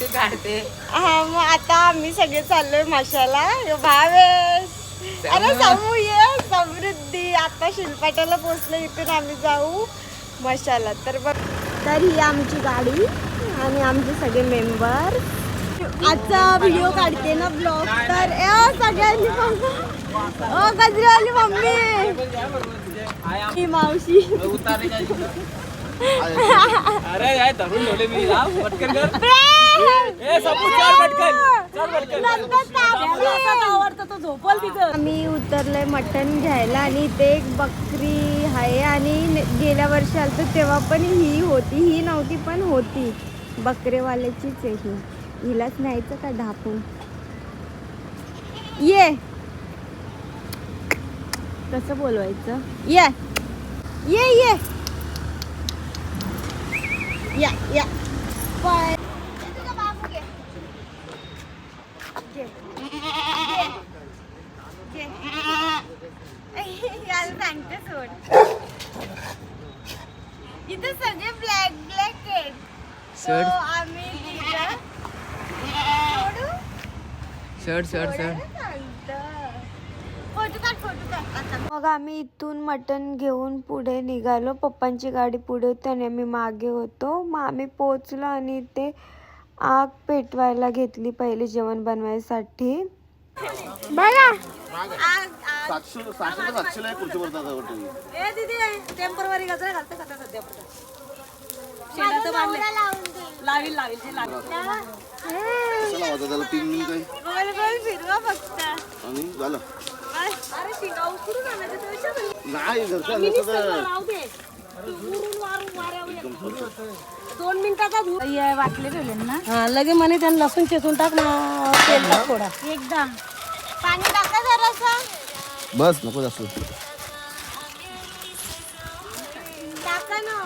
तू काढते हा मग आता आम्ही सगळे चाललोय माशाला. ह्यो भावेश. अरे समू ये समृद्धी. आता शिलपाट्याला पोहोचलो इथून आम्ही जाऊ मशाला. तर बघ तर ही आमची गाडी आणि आमचे सगळे मेंबर. आजचा व्हिडिओ काढते ना ब्लॉग. तर ए सगळ्यांनी ओ गजरीवाली मम्मी. ही मावशी. अरे काय धरून ठेवले मी. पटकन कर. तो आम्ही उतरलोय मटण घ्यायला आणि इथे एक बकरी आहे आणि गेल्या वर्षी आलतो तेव्हा पण ही होती. ही नव्हती पण होती. बकरेवाल्याचीच आहे ही. हिलाच न्यायचं का ढापून ये. कसं बोलवायचं? ये. ये ये. या या. इथे सगळे ब्लॅक ब्लॅक आहेत So, सोड. आम्ही तिघं सोडू? सड सड सड सांगतं. फोटो काढ फोटो काढ आता. मग आम्ही इथून मटण घेऊन पुढे निघालो पप्पांची गाडी पुढे होती आणि आम्ही मागे होतो मग आम्ही पोचलो आणि ते आग पेटवायला घेतली पहिले जेवण बनवायसाठी बघा सातशे सहाशे का सातशेला एक खुर्ची भरतात वाटतं. ए दीदी टेम्परवारी गजरा घालते का त्या सध्या शेणाचं बांधले लावील लावील ते लावील कशाला वाजवतात त्याला तीन मिनिट फिरवा फक्त आणि झालं अरे शिंगा उकरून आणायचं नाही. घरच्या नसतं तर राहू दे ये. दोन मिनिटाचा धूर. वाटले ठेवले ना. हा लगे म्हणे त्यांना लसूण चेचून टाक ना तेल टाक थोडा. एकदा. पाणी टाका जरासा. बस नको जास्त. टाका ना.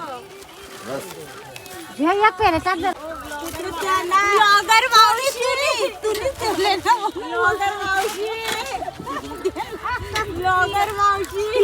बस. ब्लॉगर मावशी तुम्ही ठेवले ना ब्लॉगर मावशी. ब्लॉगर मावशी.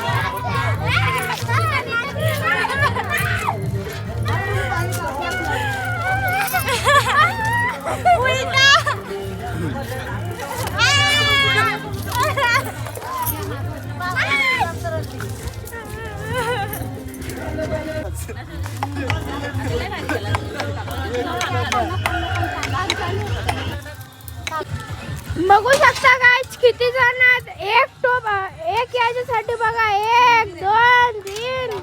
बघू शकता काय किती जण आहेत? एक टोप एक याच्यासाठी बघा एक दोन तीन.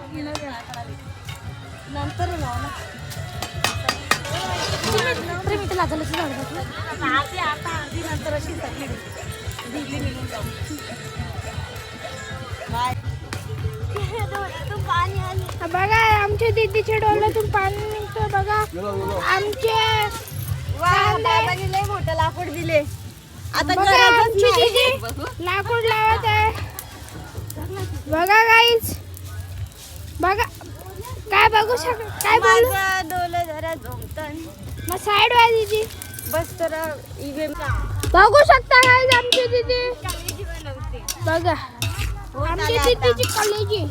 नंतर लागलं नंतर अशी सगळी बघा आमच्या दीदीच्या डोळ्यातून पाणी निघतं बघा. आमचे मोठं लाकूड दिले. आता आमची नाही. दीदी लाकूड लावत आहे. बघा गाईच बघा काय बघू शक काय बोलू? डोलं जरा झोमतन मग साईड वा दीदी. बस तर इवे बघू शकता गाईज आमची दीदी. बघा. आमची दीदीची कॉलेजी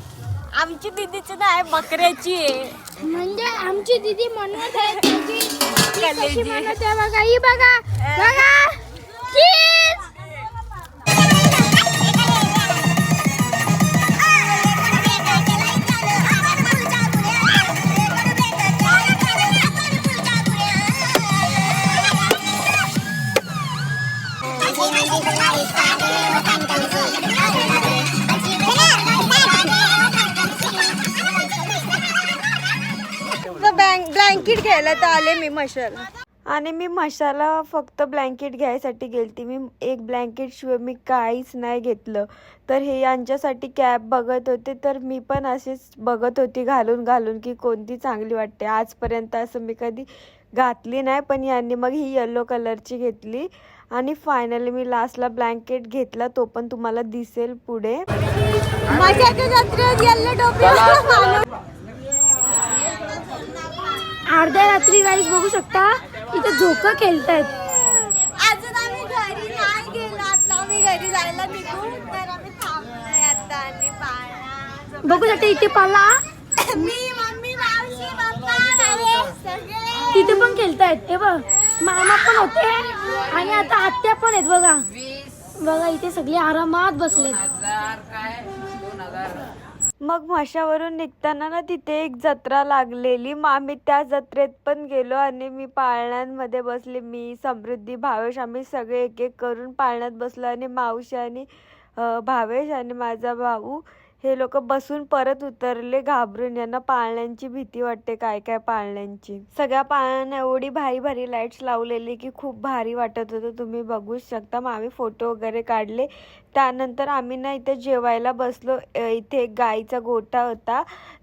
आमची दिदीची नाही बकऱ्याची आहे. म्हणजे आमची दीदी म्हणत आहे त्याची ती कशी म्हणत आहे बघा ही बघा बघा. ब्लँकेट घ्यायला तर आले मी मशाला. आणि मी मशाला फक्त ब्लँकेट घ्यायसाठी गेलती. मी एक ब्लँकेट शिवाय मी काहीच नाही घेतलं. तर हे यांच्यासाठी कॅब बघत होते तर मी पण असेच बघत होती घालून घालून की कोणती चांगली वाटते. आजपर्यंत असं मी कधी घातली नाही पण यांनी मग ही येलो कलरची घेतली. आणि फायनली मी लास्टला ब्लँकेट घेतला तो पण तुम्हाला दिसेल पुढे. अर्ध्या रात्री गाईस बघू शकता इथे झोका खेळतायत. अजून आम्ही घरी नाही गेलो. आता आम्ही घरी जायला निघू. तर आम्ही थांबलोय आता आणि पाळणा बघू शकता इथे पाला. मी मम्मी मावशी पप्पा सगळे. तिथे पण खेळतायत. हे बघ मामा पण होते आणि आता आत्या पण आहेत बघा. बघा इथे सगळे आरामात बसलेत. हजार काय? मग म्हशावरून निघताना ना तिथे एक जत्रा लागलेली. मग आम्ही त्या जत्रेत पण गेलो आणि मी पाळण्यांमध्ये बसले. मी समृद्धी भावेश आम्ही सगळे एक एक करून पाळण्यात बसलो आणि मावशी आणि भावेश आणि माझा भाऊ हे लोक बसून परत उतरले घाबरून. यांना पाळण्यांची भीती वाटते. काय काय पाळण्यांची? सगळ्या पाळण्यांना एवढी भारी भारी लाईट्स लावलेली की खूप भारी वाटत होतं. तुम्ही बघूच शकता मग आम्ही फोटो वगैरे काढले. त्यानंतर आम्ही ना इथे जेवायला बसलो. इथे एक गाईचा गोठा होता.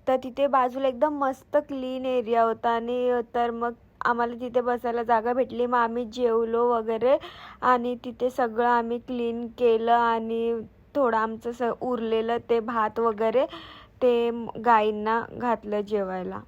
तर तिथे बाजूला एकदम मस्त क्लीन एरिया होता. आणि तर मग आम्हाला तिथे बसायला जागा भेटली. मग आम्ही जेवलो वगैरे. आणि तिथे सगळं आम्ही क्लीन केलं. आणि थोडं आमचं स उरलेलं ते भात वगैरे ते गाईंना घातलं जेवायला.